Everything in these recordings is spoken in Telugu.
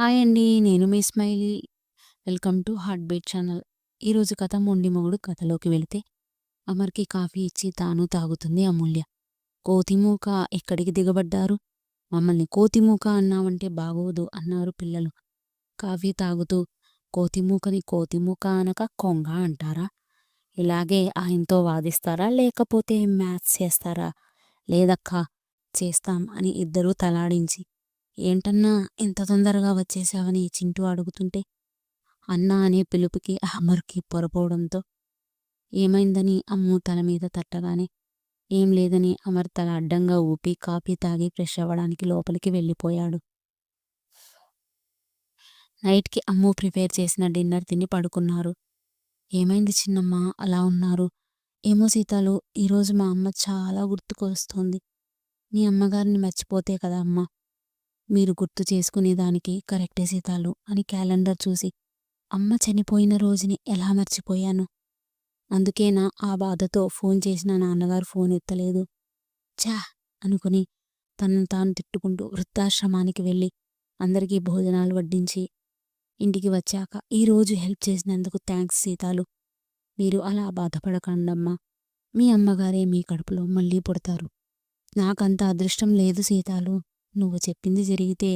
హాయ్ అండి. నేను మీ Smiley. Welcome to heart beat channel. ఈరోజు కథ మొండి మొగుడు కథలోకి వెళితే అమర్‌కి కాఫీ ఇచ్చి తాను తాగుతుంది అమూల్య. కోతిమూక ఎక్కడికి దిగబడ్డారు? మమ్మల్ని కోతిమూక అన్నావంటే బాగోదు అన్నారు పిల్లలు. కాఫీ తాగుతూ కోతిమూకని కోతిమూక అనక కొంగ అంటారా? ఇలాగే ఆయనతో వాదిస్తారా? లేకపోతే మ్యాథ్స్ చేస్తారా? లేదక్కా చేస్తాం అని ఇద్దరూ తలాడించి ఏంటన్నా ఇంత తొందరగా వచ్చేసావని చింటూ అడుగుతుంటే అన్నా అనే పిలుపుకి అమర్కి పొరపోవడంతో ఏమైందని? అమ్ము తల మీద తట్టగానే ఏం లేదని అమర్ తల అడ్డంగా ఊపి కాఫీ తాగి ఫ్రెష్ అవ్వడానికి లోపలికి వెళ్ళిపోయాడు. నైట్కి అమ్ము ప్రిపేర్ చేసిన డిన్నర్ తిని పడుకున్నారు. ఏమైంది చిన్నమ్మ? అలా ఉన్నారు? ఏమో సీతాలు ఈరోజు మా అమ్మ చాలా గుర్తుకొస్తోంది. మీ అమ్మగారిని మర్చిపోతే కదా అమ్మ? మీరు గుర్తు చేసుకునేదానికి కరెక్టే సీతాలు అని క్యాలెండర్ చూసి అమ్మ చనిపోయిన రోజుని ఎలా మర్చిపోయాను? అందుకేనా ఆ బాధతో ఫోన్ చేసిన నాన్నగారు ఫోన్ ఎత్తలేదు. చా అనుకుని తనను తాను తిట్టుకుంటూ వృద్ధాశ్రమానికి వెళ్ళి అందరికీ భోజనాలు వడ్డించి ఇంటికి వచ్చాక ఈరోజు హెల్ప్ చేసినందుకు థ్యాంక్స్ సీతాలు. మీరు అలా బాధపడకండమ్మా. మీ అమ్మగారే మీ కడుపులో మళ్ళీ పుడతారు. నాకంత అదృష్టం లేదు సీతాలు. నువ్వు చెప్పింది జరిగితే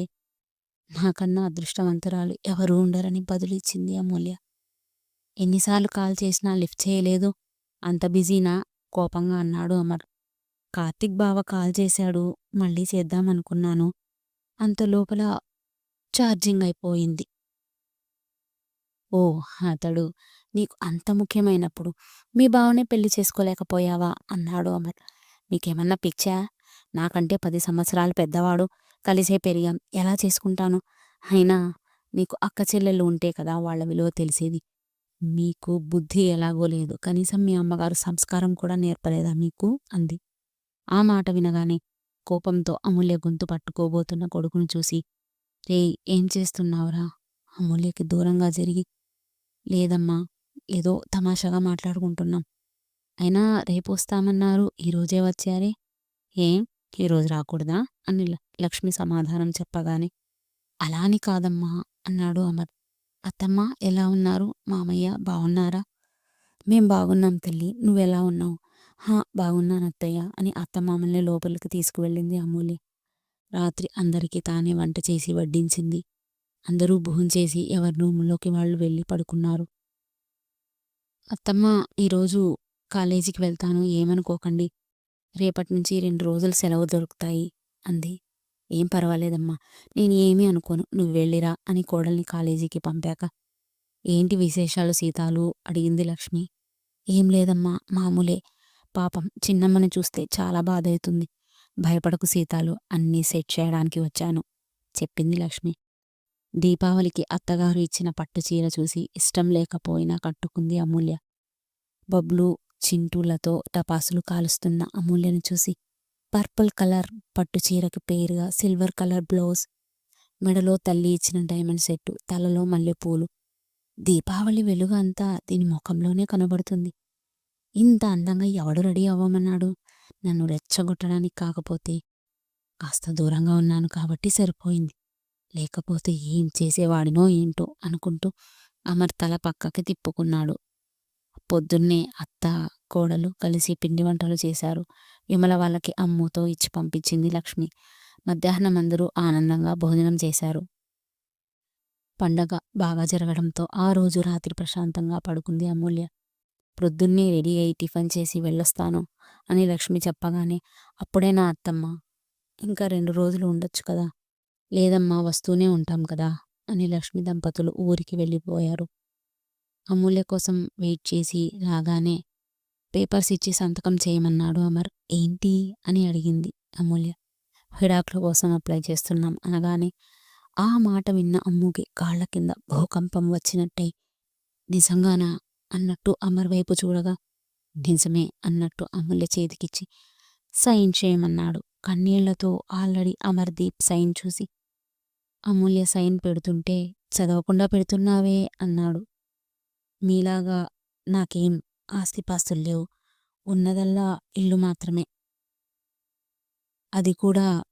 నాకన్నా అదృష్టవంతురాలు ఎవరూ ఉండరని బదులిచ్చింది అమూల్య. ఎన్నిసార్లు కాల్ చేసినా లిఫ్ట్ చేయలేదు. అంత బిజీనా? కోపంగా అన్నాడు అమర్. కార్తిక్ బావ కాల్ చేశాడు. మళ్ళీ చేద్దామనుకున్నాను. అంత లోపల ఛార్జింగ్ అయిపోయింది. ఓ అతడు నీకు అంత ముఖ్యమైనప్పుడు మీ బావనే పెళ్ళి చేసుకోలేకపోయావా? అన్నాడు అమర్. నీకేమన్నా పిచ్చా? నాకంటే పది సంవత్సరాలు పెద్దవాడు కలిసే పెరిగాం. ఎలా చేసుకుంటాను? అయినా నీకు అక్క చెల్లెళ్ళు ఉంటే కదా వాళ్ళ విలువ తెలిసేది. మీకు బుద్ధి ఎలాగో లేదు. కనీసం మీ అమ్మగారు సంస్కారం కూడా నేర్పలేదా మీకు? అంది. ఆ మాట వినగానే కోపంతో అమూల్య గొంతు పట్టుకోబోతున్న కొడుకును చూసి రే ఏం చేస్తున్నావురా? అమూల్యకి దూరంగా జరిగి లేదమ్మా ఏదో తమాషాగా మాట్లాడుకుంటున్నాం. అయినా రేపు వస్తామన్నారు. ఈరోజే వచ్చారే. ఏం? ఈరోజు రాకూడదా? అని లక్ష్మి సమాధానం చెప్పగానే అలా అని కాదమ్మా అన్నాడు అమర్. అత్తమ్మ ఎలా ఉన్నారు? మామయ్య బాగున్నారా? మేం బాగున్నాం తల్లి. నువ్వెలా ఉన్నావు? హా బాగున్నాను అత్తయ్య అని అత్తమామల్ని లోపలికి తీసుకువెళ్ళింది అమూల్య. రాత్రి అందరికీ తానే వంట చేసి వడ్డించింది. అందరూ చేసి ఎవరి రూములోకి వాళ్ళు వెళ్ళి పడుకున్నారు. అత్తమ్మ ఈరోజు కాలేజీకి వెళ్తాను. ఏమనుకోకండి. రేపటి నుంచి రెండు రోజులు సెలవు దొరుకుతాయి అంది. ఏం పర్వాలేదమ్మా నేను ఏమీ అనుకోను నువ్వు వెళ్ళిరా అని కోడల్ని కాలేజీకి పంపాక. ఏంటి విశేషాలు సీతాలు? అడిగింది లక్ష్మి. ఏం లేదమ్మా మామూలే. పాపం చిన్నమ్మని చూస్తే చాలా బాధ అవుతుంది భయపడకు సీతాలు అన్నీ సెట్ చేయడానికి వచ్చాను చెప్పింది లక్ష్మి. దీపావళికి అత్తగారు ఇచ్చిన పట్టు చీర చూసి ఇష్టం లేకపోయినా కట్టుకుంది అమూల్య. బబ్లు చింటూలతో టపాసులు కాలుస్తున్న అమూల్యను చూసి పర్పుల్ కలర్ పట్టు చీరకు పేరుగా సిల్వర్ కలర్ బ్లౌజ్ మెడలో తల్లి ఇచ్చిన డైమండ్ సెట్టు తలలో మల్లెపూలు. దీపావళి వెలుగు అంతా దీని ముఖంలోనే కనబడుతుంది. ఇంత అందంగా ఎవడు రెడీ అవ్వమన్నాడు? నన్ను రెచ్చగొట్టడానికి కాకపోతే కాస్త దూరంగా ఉన్నాను కాబట్టి సరిపోయింది. లేకపోతే ఏం చేసేవాడినో ఏంటో అనుకుంటూ అమర్ తల పక్కకి తిప్పుకున్నాడు. పొద్దున్నే అత్త కోడలు కలిసి పిండి వంటలు చేశారు. విమల వాళ్ళకి అమ్ముతో ఇచ్చి పంపించింది లక్ష్మి. మధ్యాహ్నం అందరూ ఆనందంగా భోజనం చేశారు. పండగ బాగా జరగడంతో ఆ రోజు రాత్రి ప్రశాంతంగా పడుకుంది అమూల్య. ప్రొద్దున్నే రెడీ అయి టిఫిన్ చేసి వెళ్ళొస్తాను అని లక్ష్మి చెప్పగానే అప్పుడే నా అత్తమ్మ. ఇంకా రెండు రోజులు ఉండొచ్చు కదా. లేదమ్మా వస్తూనే ఉంటాం కదా అని లక్ష్మి దంపతులు ఊరికి వెళ్ళిపోయారు. అమూల్య కోసం వెయిట్ చేసి రాగానే పేపర్స్ ఇచ్చి సంతకం చేయమన్నాడు అమర్. ఏంటి? అని అడిగింది అమూల్య. విడాకుల కోసం అప్లై చేస్తున్నాం అనగానే ఆ మాట విన్న అమ్ముకి కాళ్ళ కింద భూకంపం వచ్చినట్టే నిజంగానా? అన్నట్టు అమర్ వైపు చూడగా నిజమే అన్నట్టు అమూల్య చేతికిచ్చి సైన్ చేయమన్నాడు. కన్నీళ్ళతో ఆల్రెడీ అమర్దీప్ సైన్ చూసి అమూల్య సైన్ పెడుతుంటే చదవకుండా పెడుతున్నావే అన్నాడు. మీలాగా నాకేం ఆస్తిపాస్తులు లేవు ఉన్నదల్లా ఇల్లు మాత్రమే. అది కూడా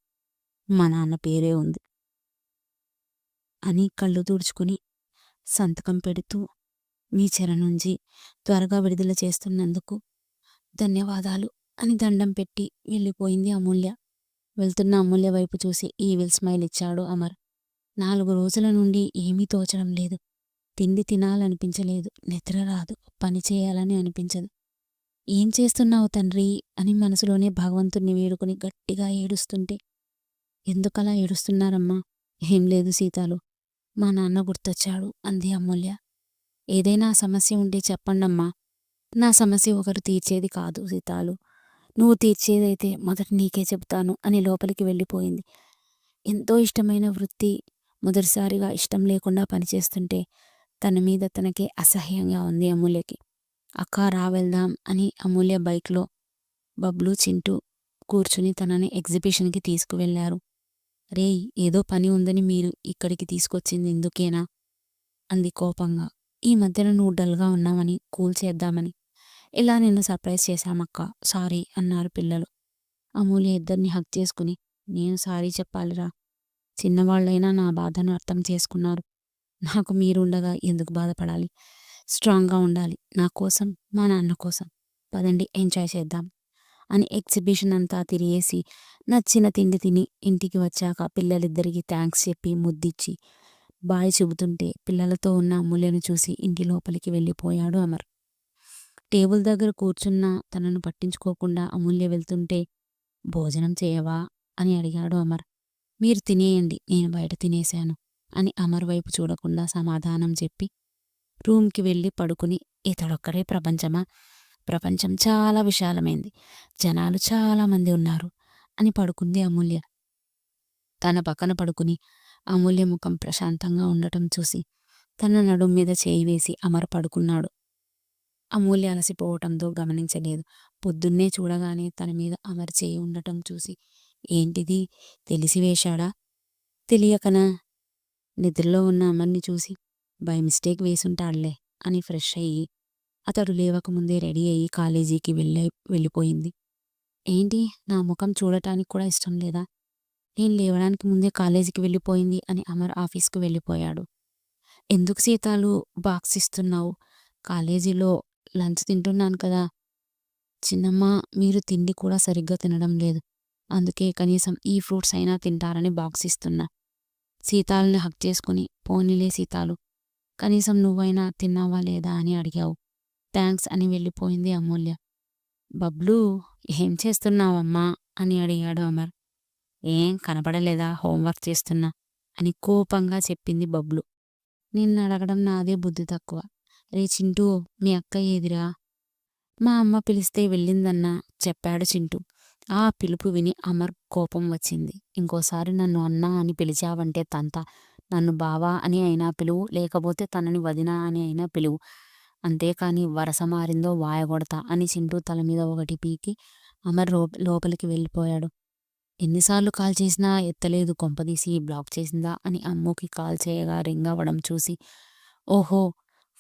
మా నాన్న పేరే ఉంది. అని కళ్ళు తుడుచుకుని సంతకం పెడుతూ మీ చెర నుంచి త్వరగా విడుదల చేస్తున్నందుకు ధన్యవాదాలు అని దండం పెట్టి వెళ్ళిపోయింది అమూల్య. వెళ్తున్న అమూల్య వైపు చూసి ఈవిల్ స్మైల్ ఇచ్చాడు అమర్. నాలుగు రోజుల నుండి ఏమీ తోచడం లేదు. తిండి తినాలనిపించలేదు. నిద్ర రాదు. పని చేయాలని అనిపించదు. ఏం చేస్తున్నావు తండ్రి? అని మనసులోనే భగవంతుణ్ణి వేడుకుని గట్టిగా ఏడుస్తుంటే ఎందుకలా ఏడుస్తున్నారమ్మా? ఏం లేదు సీతాలు. మా నాన్న గుర్తొచ్చాడు అంది అమూల్య. ఏదైనా సమస్య ఉంటే చెప్పండమ్మా. నా సమస్య ఒకరు తీర్చేది కాదు సీతాలు. నువ్వు తీర్చేదైతే మొదట నీకే చెబుతాను అని లోపలికి వెళ్ళిపోయింది. ఎంతో ఇష్టమైన వృత్తి. మొదటిసారిగా ఇష్టం లేకుండా పనిచేస్తుంటే తన మీద తనకే అసహ్యంగా ఉంది అమూల్యకి. అక్క రా వెళ్దాం అని అమూల్య బైక్లో బబ్లు చింటూ కూర్చుని తనని ఎగ్జిబిషన్కి తీసుకువెళ్ళారు రే ఏదో పని ఉందని మీరు ఇక్కడికి తీసుకొచ్చింది ఎందుకేనా? అంది కోపంగా. ఈ మధ్యన నువ్వు డల్గా ఉన్నామని కూల్ చేద్దామని. ఇలా నిన్ను సర్ప్రైజ్ చేశామక్క సారీ అన్నారు పిల్లలు. అమూల్య ఇద్దరిని హక్ చేసుకుని నేను సారీ చెప్పాలిరా. చిన్నవాళ్ళైనా నా బాధను అర్థం చేసుకున్నారు. నాకు మీరుండగా ఎందుకు బాధపడాలి? స్ట్రాంగ్గా ఉండాలి. నా కోసం మా నాన్న కోసం. పదండి ఎంజాయ్ చేద్దాం అని ఎగ్జిబిషన్ అంతా తిరిగేసి నచ్చిన తిండి తిని ఇంటికి వచ్చాక పిల్లలిద్దరికీ థ్యాంక్స్ చెప్పి ముద్దిచ్చి బాయ్ చెబుతుంటే పిల్లలతో ఉన్న అమూల్యను చూసి ఇంటి లోపలికి వెళ్ళిపోయాడు అమర్. టేబుల్ దగ్గర కూర్చున్న తనను పట్టించుకోకుండా అమూల్య వెళ్తుంటే భోజనం చేయవా? అని అడిగాడు అమర్. మీరు తినేయండి నేను బయట తినేశాను. అని అమర్ వైపు చూడకుండా సమాధానం చెప్పి రూమ్కి వెళ్ళి పడుకుని ఇతడొక్కడే ప్రపంచమా? ప్రపంచం చాలా విశాలమైంది. జనాలు చాలామంది ఉన్నారు అని పడుకుంది అమూల్య. తన పక్కన పడుకుని అమూల్య ముఖం ప్రశాంతంగా ఉండటం చూసి తన నడుం మీద చేయి వేసి అమర పడుకున్నాడు. అమూల్య అలసిపోవటంతో గమనించలేదు. పొద్దున్నే చూడగానే తన మీద అమర చేయి ఉండటం చూసి ఏంటిది? తెలిసి వేశాడా తెలియకనా? నిద్రలో ఉన్న అమర్ని చూసి బై మిస్టేక్ వేసుంటాడులే అని ఫ్రెష్ అయ్యి అతడు లేవకముందే రెడీ అయ్యి కాలేజీకి వెళ్ళే వెళ్ళిపోయింది. ఏంటి నా ముఖం చూడటానికి కూడా ఇష్టం లేదా? నేను లేవడానికి ముందే కాలేజీకి వెళ్ళిపోయింది అని అమర్ ఆఫీస్కు వెళ్ళిపోయాడు. ఎందుకు సీతాలు బాక్స్ ఇస్తున్నావు? కాలేజీలో లంచ్ తింటున్నాను కదా. చిన్నమ్మ మీరు తిండి కూడా సరిగ్గా తినడం లేదు. అందుకే కనీసం ఈ ఫ్రూట్స్ అయినా తింటారని బాక్స్ ఇస్తున్నా. సీతాలని హక్ చేసుకుని పోనీలే సీతాలు కనీసం నువ్వైనా తిన్నావా లేదా అని అడిగావు. థ్యాంక్స్ అని వెళ్ళిపోయింది అమూల్య. బబ్లు ఏం చేస్తున్నావమ్మా? అని అడిగాడు అమర్. ఏం కనపడలేదా? హోంవర్క్ చేస్తున్నా అని కోపంగా చెప్పింది బబ్లు. నిన్ను అడగడం నాదే బుద్ధి తక్కువ. రే చింటూ మీ అక్క ఏదిరా? మా అమ్మ పిలిస్తే వెళ్ళిందన్నా చెప్పాడు చింటూ. ఆ పిలుపు విని అమర్ కోపం వచ్చింది. ఇంకోసారి నన్ను అన్నా అని పిలిచావంటే తంత. నన్ను బావా అని అయినా పిలువు లేకపోతే తనని వదినా అని అయినా పిలువు. అంతేకాని వరస మారిందో వాయగొడతా అని చింటూ తల మీద ఒకటి పీకి అమర్ లోపలికి వెళ్ళిపోయాడు. ఎన్నిసార్లు కాల్ చేసినా ఎత్తలేదు కొంపదీసి బ్లాక్ చేసిందా అని అమ్మోకి కాల్ చేయగా రింగ్ అవ్వడం చూసి ఓహో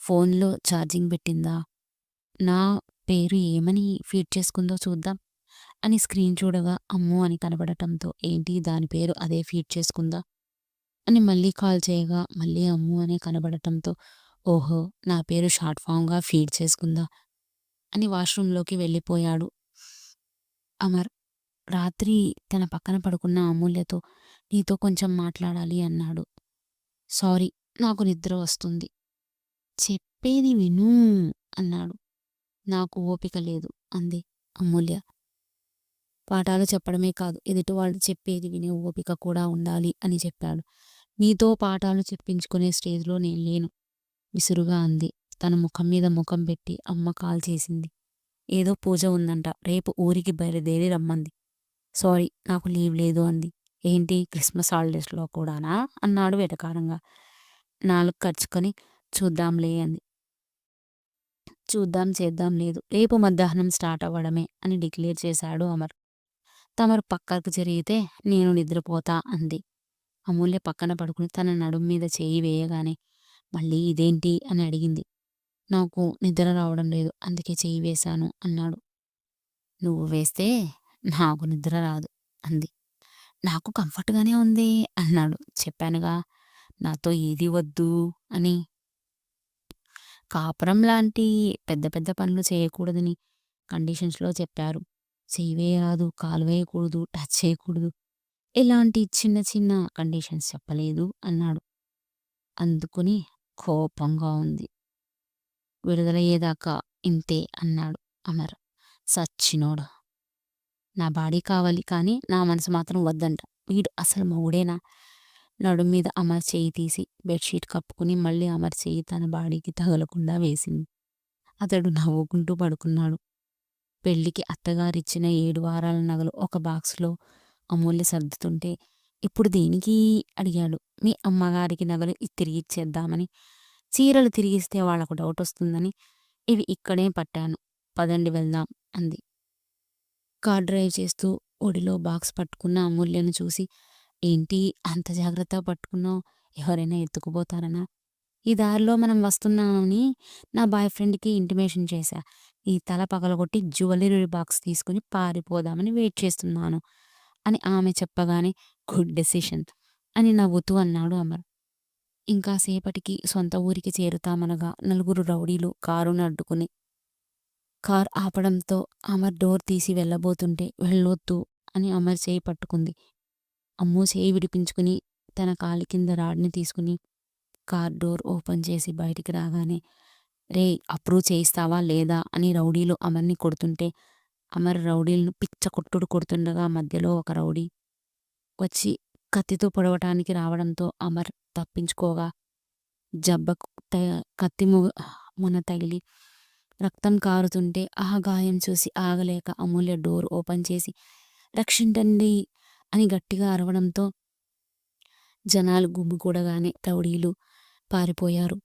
ఫోన్లో ఛార్జింగ్ పెట్టిందా? నా పేరు ఏమని ఫీడ్ చేసుకుందో చూద్దాం. అని స్క్రీన్ చూడగా అమ్మో! అని కనబడటంతో ఏంటి? దాని పేరు అదే ఫీడ్ చేసుకుందా? అని మళ్ళీ కాల్ చేయగా మళ్ళీ అమ్ము! అనే కనబడటంతో ఓహో! నా పేరు షార్ట్ ఫామ్గా ఫీడ్ చేసుకుందా? అని వాష్రూంలోకి వెళ్ళిపోయాడు. అమర్ రాత్రి తన పక్కన పడుకున్న అమూల్యతో నీతో కొంచెం మాట్లాడాలి అన్నాడు. సారీ నాకు నిద్ర వస్తుంది. చెప్పేది విను అన్నాడు. నాకు ఓపిక లేదు అంది అమూల్య. పాఠాలు చెప్పడమే కాదు ఎదుటివాళ్ళు చెప్పేది వినే ఓపిక కూడా ఉండాలి అని చెప్పాడు. మీతో పాఠాలు చెప్పించుకునే స్టేజ్లో నేను లేను విసురుగా అంది. తన ముఖం మీద ముఖం పెట్టి అమ్మ కాల్ చేసింది. ఏదో పూజ ఉందంట రేపు ఊరికి బయలుదేరి రమ్మంది. సారీ నాకు లీవ్ లేదు అంది. ఏంటి క్రిస్మస్ హాలిడేస్లో కూడానా? అన్నాడు వెటకారంగా. నాలుగు ఖర్చుకొని చూద్దాంలే అంది. చూద్దాం చేద్దాం లేదు. రేపు మధ్యాహ్నం స్టార్ట్ అవ్వడమే అని డిక్లేర్ చేశాడు అమర్. తమరు పక్కకు జరిగితే నేను నిద్రపోతా అంది. అమూల్య పక్కన పడుకుని తన నడుం మీద చేయి వేయగానే మళ్ళీ ఇదేంటి? అని అడిగింది. నాకు నిద్ర రావడం లేదు అందుకే చేయి వేశాను అన్నాడు. నువ్వు వేస్తే నాకు నిద్ర రాదు అంది. నాకు కంఫర్ట్గానే ఉంది అన్నాడు. చెప్పానుగా నాతో ఏది వద్దు అని. కాపురం లాంటి పెద్ద పెద్ద పనులు చేయకూడదని కండిషన్స్‌లో చెప్పారు. చెయ్యి వేయరాదు, కాలు వేయకూడదు, టచ్ చేయకూడదు. ఇలాంటి చిన్న చిన్న కండిషన్స్ చెప్పలేదు అన్నాడు. అందుకుని కోపంగా ఉంది. విడుదలయ్యేదాకా ఇంతే అన్నాడు అమర్. సచ్చినోడు. నా బాడీ కావాలి కానీ నా మనసు మాత్రం వద్దంట. వీడు అసలు మొగుడేనా? నడు మీద అమర్ చేయి తీసి బెడ్‌షీట్ కప్పుకుని మళ్ళీ అమర్ చేయి తన బాడీకి తగలకుండా వేసింది. అతడు నవ్వుకుంటూ పడుకున్నాడు. పెళ్ళికి అత్తగారిచ్చిన ఏడు వారాల నగలు ఒక బాక్స్‌లో అమూల్య సర్దుతుంటే ఇప్పుడు దేనికీ? అడిగాడు. మీ అమ్మగారికి నగలు తిరిగి ఇచ్చేద్దామని చీరలు తిరిగిస్తే వాళ్ళకు డౌటొస్తుందని ఇవి ఇక్కడే పట్టాను. పదండి వెళ్దాం అంది. కార్ డ్రైవ్ చేస్తూ ఒడిలో బాక్స్ పట్టుకున్న అమూల్యను చూసి ఏంటి అంత జాగ్రత్తగా పట్టుకున్నావు? ఎవరైనా ఎత్తుకుపోతారనా? ఈ దారిలో మనం వస్తున్నామని నా బాయ్ ఫ్రెండ్‌కి ఇంటిమేషన్ చేశా. ఈ తల పగలగొట్టి జ్యువెలరీ బాక్స్ తీసుకుని పారిపోదామని వెయిట్ చేస్తున్నాను అని ఆమె చెప్పగానే గుడ్ డెసిషన్ అని నవ్వుతూ అన్నాడు అమర్. ఇంకా సేపటికి సొంత ఊరికి చేరుతామనగా నలుగురు రౌడీలు కారును అడ్డుకుని కార్ ఆపడంతో అమర్ డోర్ తీసి వెళ్ళబోతుంటే వెళ్ళొద్దు అని అమర్ చేయి పట్టుకుంది. అమ్మో చేయి విడిపించుకుని తన కాలి కింద రాడ్ని తీసుకుని కార్ డోర్ ఓపెన్ చేసి బయటికి రాగానే రే అప్రూవ్ చేయిస్తావా లేదా? అని రౌడీలు అమర్ని కొడుతుంటే అమర్ రౌడీలను పిచ్చ కొట్టుడు కొడుతుండగా మధ్యలో ఒక రౌడీ వచ్చి కత్తితో పొడవటానికి రావడంతో అమర్ తప్పించుకోగా జబ్బకు కత్తి మున తగిలి రక్తం కారుతుంటే ఆ గాయం చూసి ఆగలేక అమూల్య డోర్ ఓపెన్ చేసి రక్షించండి అని గట్టిగా అరవడంతో జనాలు గుమ్మికూడగానే రౌడీలు పారిపోయారు.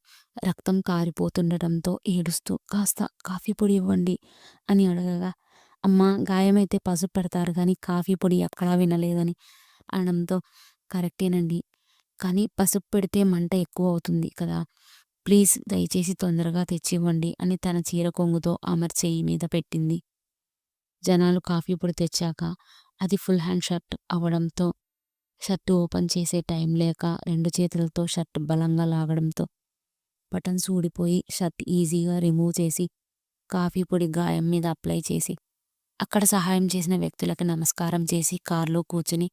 రక్తం కారిపోతుండటంతో ఏడుస్తూ కాస్త కాఫీ పొడి ఇవ్వండి అని అడగగా అమ్మ గాయమైతే పసుపు పెడతారు కానీ కాఫీ పొడి ఎక్కడా వినలేదని అనడంతో కరెక్టేనండి కానీ పసుపు పెడితే మంట ఎక్కువ అవుతుంది కదా ప్లీజ్ దయచేసి తొందరగా తెచ్చివ్వండి అని తన చీర కొంగుతో అమర్ చెయ్యి మీద పెట్టింది జనాలు కాఫీ పొడి తెచ్చాక అది ఫుల్ హ్యాండ్ షర్ట్ అవడంతో షర్టు ఓపెన్ చేసే టైం లేక రెండు చేతులతో షర్ట్ బలంగా లాగడంతో బటన్స్ ఊడిపోయి షర్ట్ ఈజీగా రిమూవ్ చేసి కాఫీ పొడి గాయం మీద అప్లై చేసి అక్కడ సహాయం చేసిన వ్యక్తులకు నమస్కారం చేసి కారులో కూర్చుని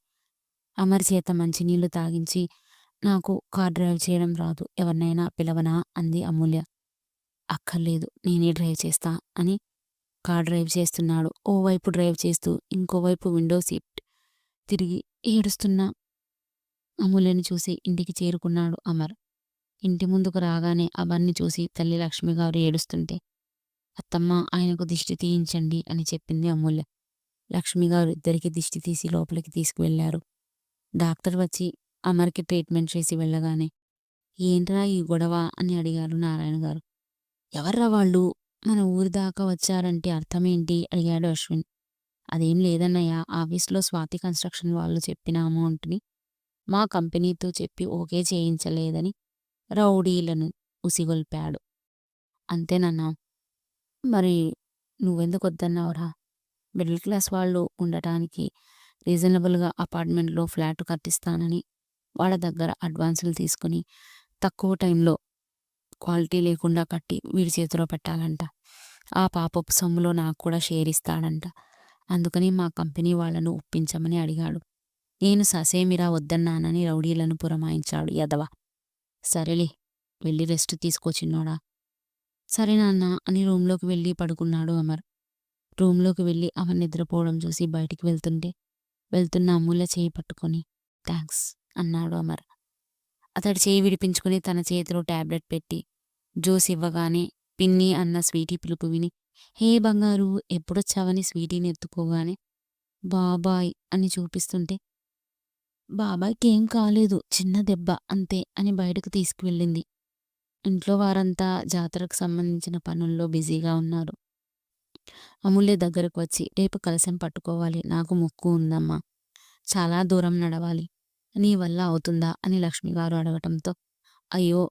అమర్ చేత మంచినీళ్ళు తాగించి నాకు కార్ డ్రైవ్ చేయడం రాదు ఎవరినైనా పిలవనా? అంది అమూల్య. అక్కర్లేదు నేనే డ్రైవ్ చేస్తా అని. కార్ డ్రైవ్ చేస్తున్నాడు ఓవైపు డ్రైవ్ చేస్తూ ఇంకోవైపు విండో సీట్ తిరిగి ఏడుస్తున్న అమూల్యని చూసి ఇంటికి చేరుకున్నాడు అమర్. ఇంటి ముందుకు రాగానే అవన్నీ చూసి తల్లి లక్ష్మిగారు ఏడుస్తుంటే అత్తమ్మ ఆయనకు దిష్టి తీయించండి అని చెప్పింది అమూల్య. లక్ష్మిగారు ఇద్దరికి దిష్టి తీసి లోపలికి తీసుకువెళ్ళారు డాక్టర్ వచ్చి అమర్కి ట్రీట్మెంట్ చేసి వెళ్ళగానే ఏంట్రా ఈ గొడవ అని అడిగారు నారాయణ గారు. ఎవర్రా వాళ్ళు? మన ఊరి దాకా వచ్చారంటే అర్థమేంటి అడిగాడు అశ్విన్. అదేం లేదన్నయ్య. ఆఫీస్లో స్వాతి కన్స్ట్రక్షన్ వాళ్ళు చెప్పిన అమౌంట్ని మా కంపెనీతో చెప్పి ఓకే చేయించలేదని రౌడీలను ఉసిగొల్పాడు. అంతేనన్నా మరి నువ్వెందుకు వద్దన్నావురా? మిడిల్ క్లాస్ వాళ్ళు ఉండటానికి రీజనబుల్గా అపార్ట్మెంట్లో ఫ్లాట్ కట్టిస్తానని వాళ్ళ దగ్గర అడ్వాన్సులు తీసుకుని తక్కువ టైంలో క్వాలిటీ లేకుండా కట్టి వీడి చేతిలో పెట్టాలంట. ఆ పాపపు సొమ్ములో నాకు కూడా షేర్ ఇస్తాడంట. అందుకని మా కంపెనీ వాళ్ళను ఒప్పించమని అడిగాడు. నేను ససేమిరా వద్దన్నానని రౌడీలను పురమాయించాడు యదవ. సరేలే వెళ్ళి రెస్ట్ తీసుకో చిన్నోడా. సరే నాన్న అని రూంలోకి వెళ్ళి పడుకున్నాడు అమర్. రూంలోకి వెళ్ళి అమర్ నిద్రపోవడం చూసి బయటికి వెళ్తుంటే వెళ్తున్న అమ్ముల చేయి పట్టుకొని థ్యాంక్స్ అన్నాడు అమర్. అతడి చేయి విడిపించుకుని తన చేతిలో టాబ్లెట్ పెట్టి జ్యూస్ ఇవ్వగానే పిన్ని అన్న స్వీటీ పిలుపు విని హే బంగారు ఎప్పుడొచ్చావని స్వీటీని ఎత్తుకోగానే బాబాయ్ అని చూపిస్తుంటే బాబాయ్కి ఏం కాలేదు చిన్న దెబ్బ అంతే అని బయటకు తీసుకువెళ్ళింది. ఇంట్లో వారంతా జాతరకు సంబంధించిన పనుల్లో బిజీగా ఉన్నారు. అమూల్య దగ్గరకు వచ్చి రేపు కలశం పట్టుకోవాలి నాకు మొక్కు ఉందమ్మా చాలా దూరం నడవాలి నీ వల్ల అవుతుందా అని లక్ష్మిగారు అడగటంతో అయ్యో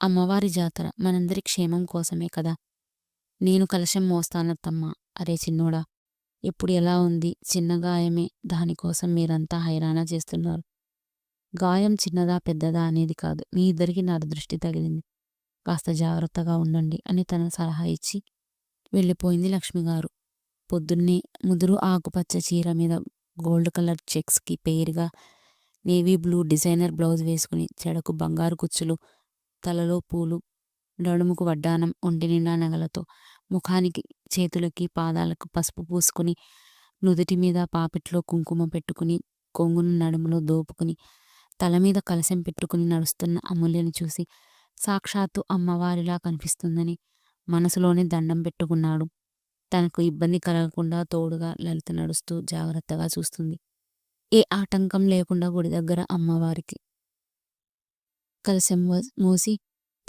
అమ్మవారి జాతర మనందరి క్షేమం కోసమే కదా నేను కలశం మోస్తానత్తమ్మా. అరే చిన్నోడా ఇప్పుడు ఎలా ఉంది? చిన్న గాయమే. దానికోసం మీరంతా హైరాణ చేస్తున్నారు. గాయం చిన్నదా పెద్దదా అనేది కాదు. మీ ఇద్దరికి నా దృష్టి తగిలింది. కాస్త జాగ్రత్తగా ఉండండి అని తన సలహా ఇచ్చి వెళ్ళిపోయింది లక్ష్మి గారు. పొద్దున్నే ముదురు ఆకుపచ్చ చీర మీద గోల్డ్ కలర్ చెక్స్కి పేరుగా నేవీ బ్లూ డిజైనర్ బ్లౌజ్ వేసుకుని చెడకు బంగారు కుచ్చులు తలలో పూలు నడుముకు వడ్డానం ఒంటి నిండా నగలతో ముఖానికి చేతులకి పాదాలకు పసుపు పూసుకుని నుదుటి మీద పాపిట్లో కుంకుమ పెట్టుకుని కొంగును నడుములో దోపుకుని తల మీద కలశం పెట్టుకుని నడుస్తున్న అమూల్యని చూసి సాక్షాత్తు అమ్మవారిలా కనిపిస్తుందని మనసులోనే దండం పెట్టుకున్నాడు. తనకు ఇబ్బంది కలగకుండా తోడుగా లలిత నడుస్తూ జాగ్రత్తగా చూస్తుంది. ఏ ఆటంకం లేకుండా గుడి దగ్గర అమ్మవారికి కలశం మూసి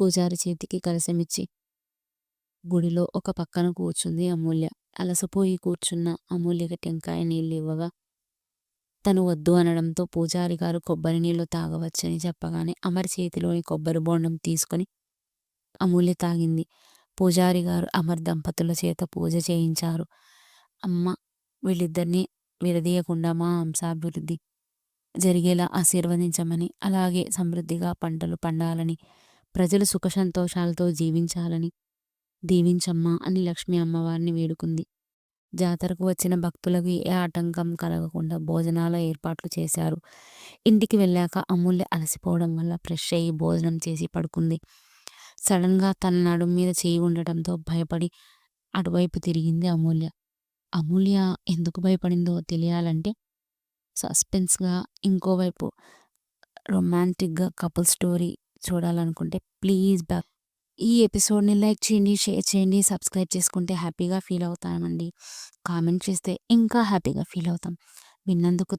పూజారి చేతికి కలశమిచ్చి గుడిలో ఒక పక్కన కూర్చుంది అమూల్య. అలసపోయి కూర్చున్న అమూల్యకి టెంకాయ నీళ్ళు ఇవ్వగా తను వద్దు అనడంతో పూజారి గారు కొబ్బరి నీళ్ళు తాగవచ్చని చెప్పగానే అమర్ చేతిలోని కొబ్బరి బోండం తీసుకొని అమూల్య తాగింది. పూజారి గారు అమర్ దంపతుల చేత పూజ చేయించారు. అమ్మ వీళ్ళిద్దరినీ విడదీయకుండా మా అంశాభివృద్ధి జరిగేలా ఆశీర్వదించమని అలాగే సమృద్ధిగా పంటలు పండాలని ప్రజలు సుఖ సంతోషాలతో జీవించాలని దీవించమ్మా అని లక్ష్మి అమ్మవారిని వేడుకుంది. జాతరకు వచ్చిన భక్తులకు ఏ ఆటంకం కలగకుండా భోజనాల ఏర్పాట్లు చేశారు. ఇంటికి వెళ్ళాక అమూల్య అలసిపోవడం వల్ల ఫ్రెష్ అయ్యి భోజనం చేసి పడుకుంది. సడన్గా తన నడుం మీద చేయి ఉండటంతో భయపడి అటువైపు తిరిగింది అమూల్య. అమూల్య ఎందుకు భయపడిందో తెలియాలంటే సస్పెన్స్గా ఇంకోవైపు రొమాంటిక్గా కపుల్ స్టోరీ చూడాలనుకుంటే ప్లీజ్ బ్యాక్ ఈ ఎపిసోడ్ని లైక్ చేయండి షేర్ చేయండి సబ్స్క్రైబ్ చేసుకుంటే హ్యాపీగా ఫీల్ అవుతామండి. కామెంట్ చేస్తే ఇంకా హ్యాపీగా ఫీల్ అవుతాం. విన్నందుకు